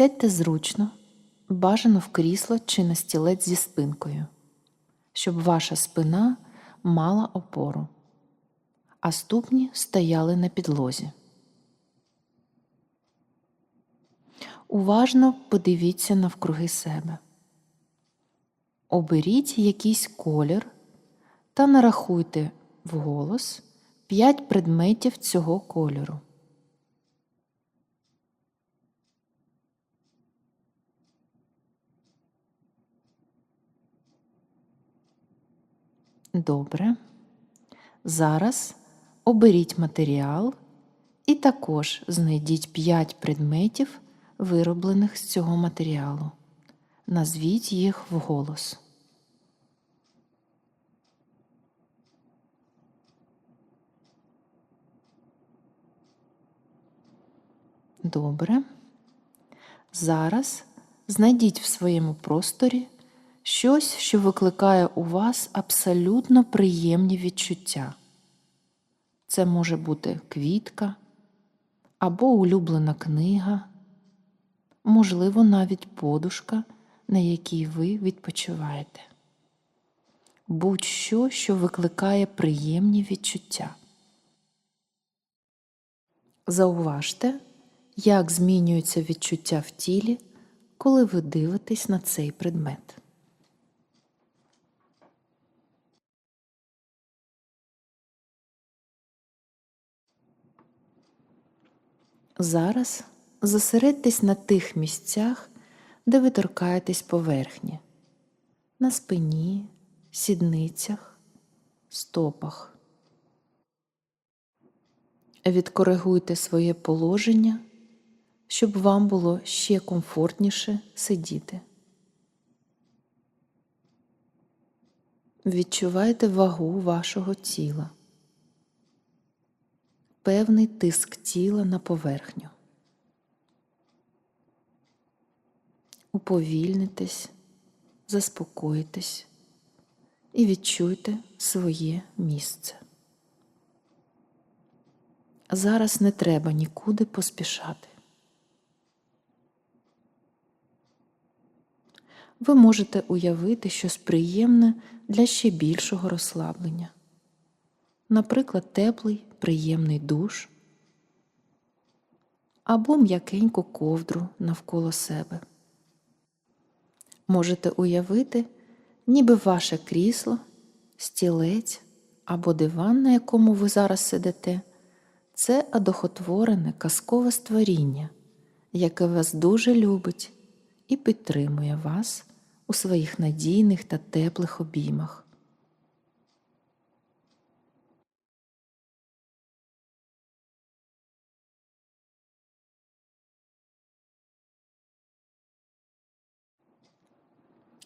Сядьте зручно, бажано в крісло чи на стілець зі спинкою, щоб ваша спина мала опору, а ступні стояли на підлозі. Уважно подивіться навкруги себе. Оберіть якийсь колір та нарахуйте вголос 5 предметів цього кольору. Добре. Зараз оберіть матеріал і також знайдіть 5 предметів, вироблених з цього матеріалу. Назвіть їх вголос. Добре. Зараз знайдіть в своєму просторі щось, що викликає у вас абсолютно приємні відчуття. Це може бути квітка або улюблена книга, можливо, навіть подушка, на якій ви відпочиваєте. Будь-що, що викликає приємні відчуття. Зауважте, як змінюються відчуття в тілі, коли ви дивитесь на цей предмет. Зараз зосередьтесь на тих місцях, де ви торкаєтесь поверхні, на спині, сідницях, стопах. Відкоригуйте своє положення, щоб вам було ще комфортніше сидіти. Відчувайте вагу вашого тіла, певний тиск тіла на поверхню. Уповільнитесь, заспокойтесь і відчуйте своє місце. Зараз не треба нікуди поспішати. Ви можете уявити щось приємне для ще більшого розслаблення. Наприклад, теплий, приємний душ або м'якеньку ковдру навколо себе. Можете уявити, ніби ваше крісло, стілець або диван, на якому ви зараз сидите, це одохотворене казкове створіння, яке вас дуже любить і підтримує вас у своїх надійних та теплих обіймах.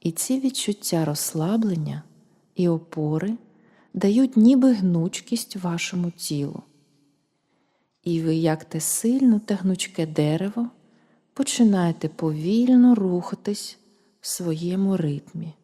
І ці відчуття розслаблення і опори дають ніби гнучкість вашому тілу. І ви, як те сильно та гнучке дерево, починаєте повільно рухатись в своєму ритмі,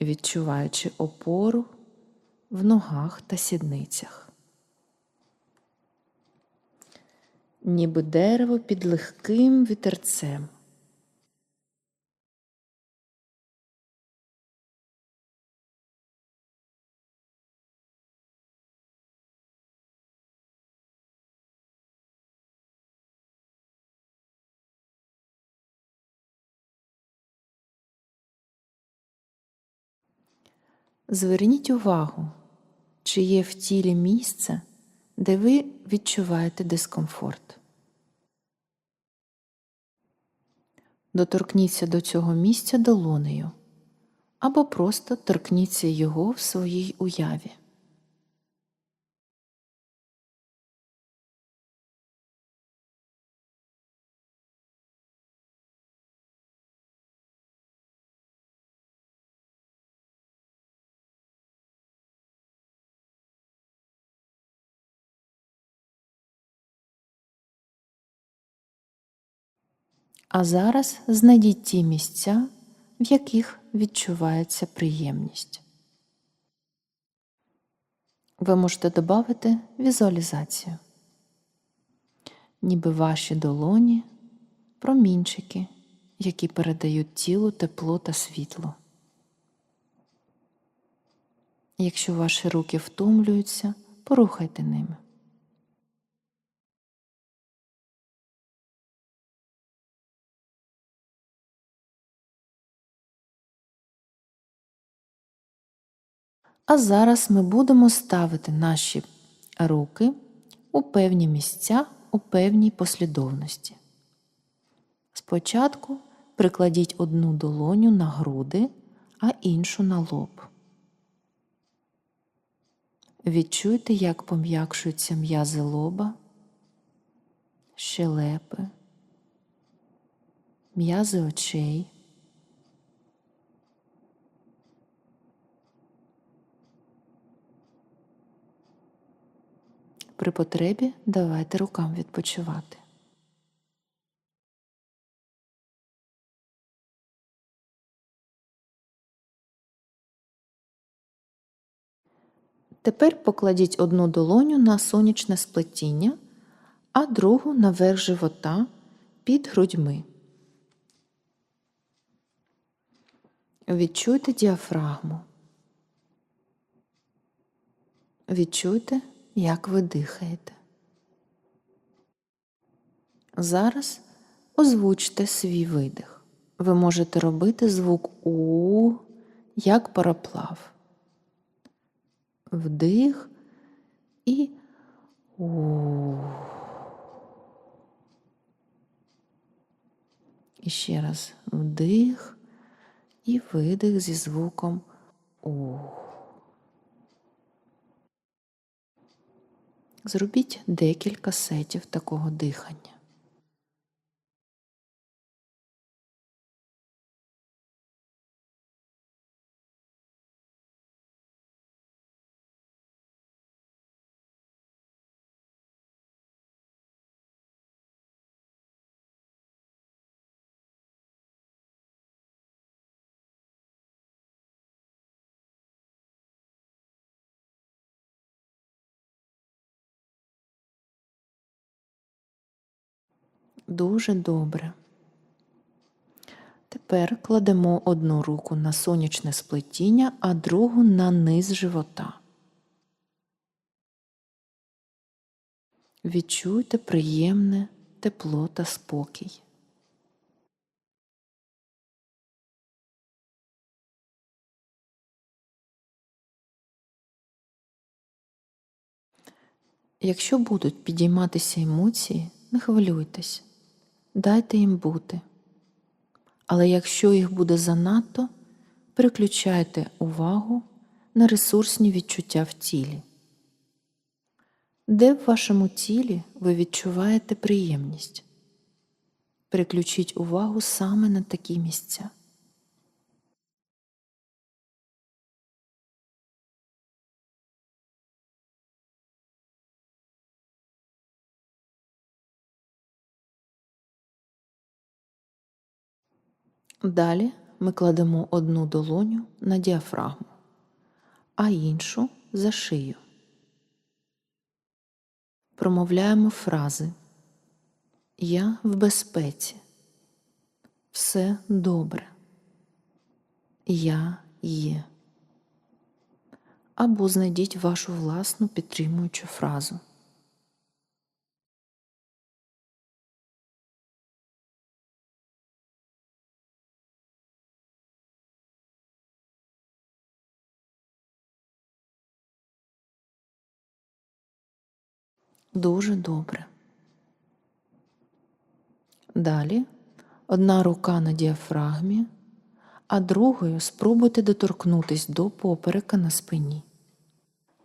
відчуваючи опору в ногах та сідницях. Ніби дерево під легким вітерцем. Зверніть увагу, чи є в тілі місце, де ви відчуваєте дискомфорт. Доторкніться до цього місця долонею або просто торкніться його в своїй уяві. А зараз знайдіть ті місця, в яких відчувається приємність. Ви можете додати візуалізацію, ніби ваші долоні промінчики, які передають тілу тепло та світло. Якщо ваші руки втомлюються, порухайте ними. А зараз ми будемо ставити наші руки у певні місця у певній послідовності. Спочатку прикладіть одну долоню на груди, а іншу на лоб. Відчуйте, як пом'якшуються м'язи лоба, щелепи, м'язи очей. При потребі давайте рукам відпочивати. Тепер покладіть одну долоню на сонячне сплетіння, а другу на верх живота під грудьми. Відчуйте діафрагму. Відчуйте, як ви дихаєте. Зараз озвучте свій видих. Ви можете робити звук У як пароплав. Вдих і У. І ще раз вдих і видих зі звуком У. Зробіть декілька сетів такого дихання. Дуже добре. Тепер кладемо одну руку на сонячне сплетіння, а другу на низ живота. Відчуйте приємне тепло та спокій. Якщо будуть підійматися емоції, не хвилюйтесь, дайте їм бути. Але якщо їх буде занадто, переключайте увагу на ресурсні відчуття в тілі. Де в вашому тілі ви відчуваєте приємність? Переключіть увагу саме на такі місця. Далі ми кладемо одну долоню на діафрагму, а іншу за шию. Промовляємо фрази Я в безпеці. Все добре. Я є. Або знайдіть вашу власну підтримуючу фразу. Дуже добре. Далі одна рука на діафрагмі, а другою спробуйте доторкнутись до поперека на спині.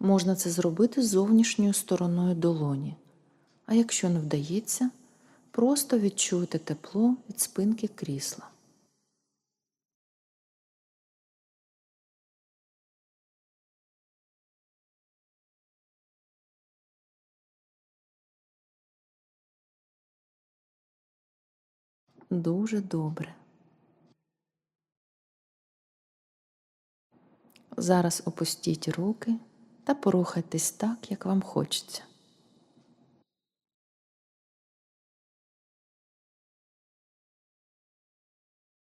Можна це зробити зовнішньою стороною долоні, а якщо не вдається, просто відчуйте тепло від спинки крісла. Дуже добре. Зараз опустіть руки та порухайтесь так, як вам хочеться.